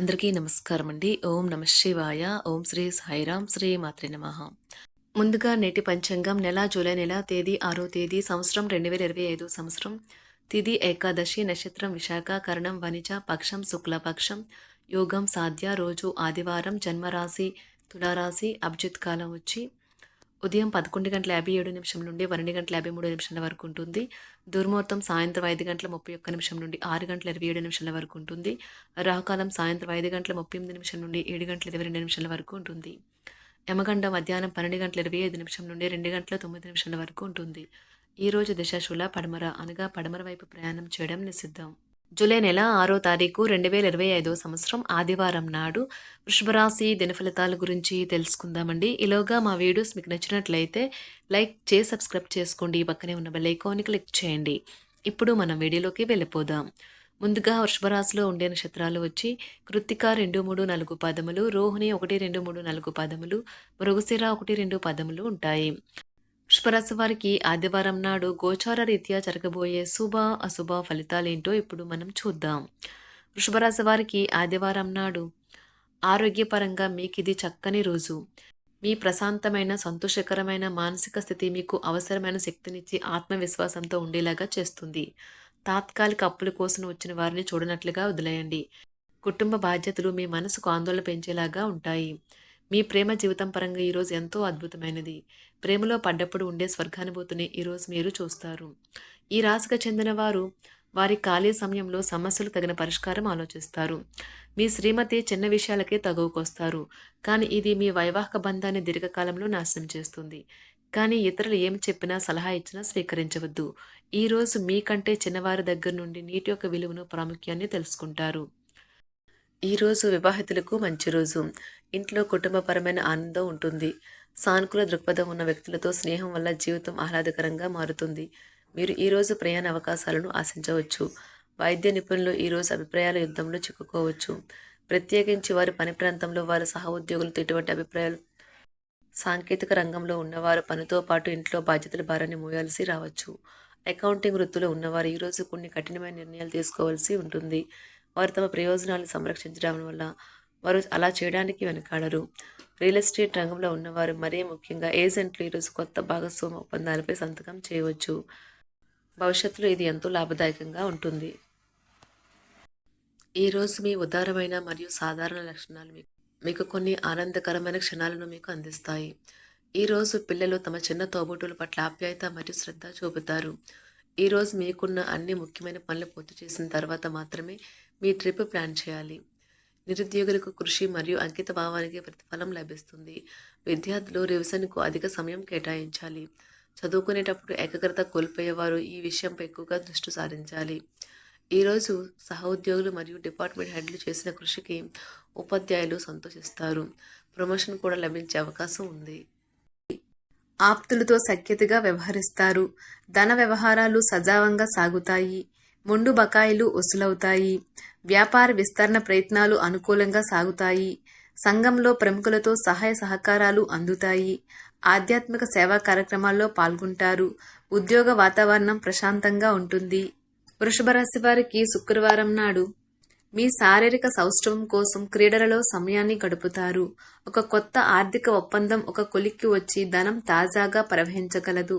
అందరికీ నమస్కారం అండి ఓం నమ శివాయ. ఓం శ్రీ సాయిరాం శ్రీ మాత్రి నమ. ముందుగా నేటి పంచాంగం నెల జూలై నెల తేదీ ఆరో తేదీ సంవత్సరం రెండు వేల ఇరవై ఐదు సంవత్సరం. తిది ఏకాదశి నక్షత్రం విశాఖ కరణం వనిజ పక్షం శుక్లపక్షం. యోగం సాధ్య రోజు ఆదివారం జన్మరాశి తులారాశి అభిజిత్ కాలం వచ్చి ఉదయం పదకొండు గంటల యాభై ఏడు నిమిషం నుండి పన్నెండు గంటల యాభై మూడు నిమిషాల వరకు ఉంటుంది. దుర్ముహూర్తం సాయంత్రం ఐదు గంటల ముప్పై ఒక్క నిమిషం నుండి ఆరు గంటల ఇరవై ఏడు నిమిషాల వరకు ఉంటుంది. రాహుకాలం సాయంత్రం ఐదు గంటల ముప్పై ఎనిమిది నిమిషం నుండి ఏడు గంటల ఇరవై రెండు నిమిషాల వరకు ఉంటుంది. యమగండ మధ్యాహ్నం పన్నెండు గంటల ఇరవై ఐదు నిమిషం నుండి రెండు గంటల తొమ్మిది నిమిషాల వరకు ఉంటుంది. ఈరోజు రోజు దిశాశూల పడమర అనగా పడమర వైపు ప్రయాణం చేయడం నిషిద్ధం. జూలై నెల ఆరో తారీఖు రెండు వేల ఇరవై ఐదో సంవత్సరం ఆదివారం నాడు వృషభరాశి దినఫలితాల గురించి తెలుసుకుందామండి. ఈలోగా మా వీడియోస్ మీకు నచ్చినట్లయితే లైక్ చేసి సబ్స్క్రైబ్ చేసుకోండి. పక్కనే ఉన్న బెల్లైకాన్ని క్లిక్ చేయండి. ఇప్పుడు మనం వీడియోలోకి వెళ్ళిపోదాం. ముందుగా వృషభరాశిలో ఉండే నక్షత్రాలు వచ్చి కృత్తిక రెండు మూడు నాలుగు పదములు రోహిణి ఒకటి రెండు మూడు నాలుగు పదములు మృగశిర ఒకటి రెండు పదములు ఉంటాయి. వృషభరాశి వారికి ఆదివారం నాడు గోచార రీత్యా జరగబోయే శుభ అశుభ ఫలితాలేంటో ఇప్పుడు మనం చూద్దాం. వృషభరాశి వారికి ఆదివారం నాడు ఆరోగ్యపరంగా మీకు ఇది చక్కని రోజు. మీ ప్రశాంతమైన సంతోషకరమైన మానసిక స్థితి మీకు అవసరమైన శక్తినిచ్చి ఆత్మవిశ్వాసంతో ఉండేలాగా చేస్తుంది. తాత్కాలిక అప్పుల కోసం వచ్చిన వారిని చూడనట్లుగా వదిలేయండి. కుటుంబ బాధ్యతలు మీ మనసుకు ఆందోళన పెంచేలాగా ఉంటాయి. మీ ప్రేమ జీవితం పరంగా ఈరోజు ఎంతో అద్భుతమైనది. ప్రేమలో పడ్డప్పుడు ఉండే స్వర్గానుభూతిని ఈరోజు మీరు చూస్తారు. ఈ రాశికి చెందిన వారు వారి ఖాళీ సమయంలో సమస్యలు తగిన పరిష్కారం ఆలోచిస్తారు. మీ శ్రీమతి చిన్న విషయాలకే తగువకొస్తారు కానీ ఇది మీ వైవాహిక బంధాన్ని దీర్ఘకాలంలో నాశనం చేస్తుంది. కానీ ఇతరులు ఏం చెప్పినా సలహా ఇచ్చినా స్వీకరించవద్దు. ఈరోజు మీకంటే చిన్నవారి దగ్గర నుండి నీటి యొక్క విలువను ప్రాముఖ్యాన్ని తెలుసుకుంటారు. ఈరోజు వివాహితులకు మంచి రోజు. ఇంట్లో కుటుంబపరమైన ఆనందం ఉంటుంది. సానుకూల దృక్పథం ఉన్న వ్యక్తులతో స్నేహం వల్ల జీవితం ఆహ్లాదకరంగా మారుతుంది. మీరు ఈరోజు ప్రయాణ అవకాశాలను ఆశించవచ్చు. వైద్య నిపుణులు ఈరోజు అభిప్రాయాల యుద్ధంలో చిక్కుకోవచ్చు. ప్రత్యేకించి వారి పని ప్రాంతంలో వారి సహోద్యోగులతో ఇటువంటి అభిప్రాయాలు సాంకేతిక రంగంలో ఉన్నవారు పనితో పాటు ఇంట్లో బాధ్యతల భారాన్ని మోయాల్సి రావచ్చు. అకౌంటింగ్ వృత్తిలో ఉన్నవారు ఈరోజు కొన్ని కఠినమైన నిర్ణయాలు తీసుకోవాల్సి ఉంటుంది. వారు తమ ప్రయోజనాలను సంరక్షించడం వల్ల వారు అలా చేయడానికి వెనకాడరు. రియల్ ఎస్టేట్ రంగంలో ఉన్నవారు మరీ ముఖ్యంగా ఏజెంట్లు ఈరోజు కొత్త భాగస్వామ్య ఒప్పందాలపై సంతకం చేయవచ్చు. భవిష్యత్తులో ఇది ఎంతో లాభదాయకంగా ఉంటుంది. ఈరోజు మీ ఉదారమైన మరియు సాధారణ లక్షణాలు మీకు మీకు కొన్ని ఆనందకరమైన క్షణాలను మీకు అందిస్తాయి. ఈరోజు పిల్లలు తమ చిన్న తోబుట్టుల పట్ల ఆప్యాయత మరియు శ్రద్ధ చూపుతారు. ఈరోజు మీకున్న అన్ని ముఖ్యమైన పనులు పూర్తి చేసిన తర్వాత మాత్రమే మీ ట్రిప్ ప్లాన్ చేయాలి. నిరుద్యోగులకు కృషి మరియు అంకిత భావానికి ప్రతిఫలం లభిస్తుంది. విద్యార్థులు రివిజన్కు అధిక సమయం కేటాయించాలి. చదువుకునేటప్పుడు ఏకాగ్రత కోల్పోయేవారు ఈ విషయంపై ఎక్కువగా దృష్టి సారించాలి. ఈరోజు సహోద్యోగులు మరియు డిపార్ట్మెంట్ హెడ్లు చేసిన కృషికి ఉపాధ్యాయులు సంతోషిస్తారు. ప్రమోషన్ కూడా లభించే అవకాశం ఉంది. ఆప్తులతో సఖ్యతగా వ్యవహరిస్తారు. ధన వ్యవహారాలు సజావంగా సాగుతాయి. మొండు బకాయిలు వసూలవుతాయి. వ్యాపార విస్తరణ ప్రయత్నాలు అనుకూలంగా సాగుతాయి. సంఘంలో ప్రముఖులతో సహాయ సహకారాలు అందుతాయి. ఆధ్యాత్మిక సేవా కార్యక్రమాల్లో పాల్గొంటారు. ఉద్యోగ వాతావరణం ప్రశాంతంగా ఉంటుంది. వృషభ రాశి వారికి శుక్రవారం నాడు మీ శారీరక సౌష్ఠవం కోసం క్రీడలలో సమయాన్ని గడుపుతారు. ఒక కొత్త ఆర్థిక ఒప్పందం ఒక కొలిక్కి వచ్చి ధనం తాజాగా ప్రవహించగలదు.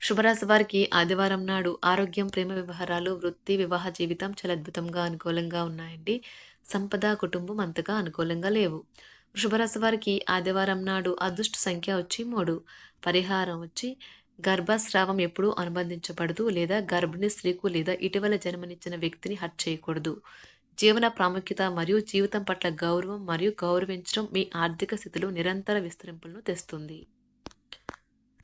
శుభరాశి వారికి ఆదివారం నాడు ఆరోగ్యం ప్రేమ వ్యవహారాలు వృత్తి వివాహ జీవితం చాలా అద్భుతంగా అనుకూలంగా ఉన్నాయండి. సంపద కుటుంబం అంతగా అనుకూలంగా లేవు. వృషభరాశి వారికి ఆదివారం నాడు అదృష్ట సంఖ్య వచ్చి మూడు. పరిహారం వచ్చి గర్భస్రావం ఎప్పుడూ అనుబంధించబడదు లేదా గర్భిణీ స్త్రీకు లేదా ఇటీవల జన్మనిచ్చిన వ్యక్తిని హట్ చేయకూడదు. జీవన ప్రాముఖ్యత మరియు జీవితం పట్ల గౌరవం మరియు గౌరవించడం మీ ఆర్థిక స్థితిలో నిరంతర విస్తరింపులను తెస్తుంది.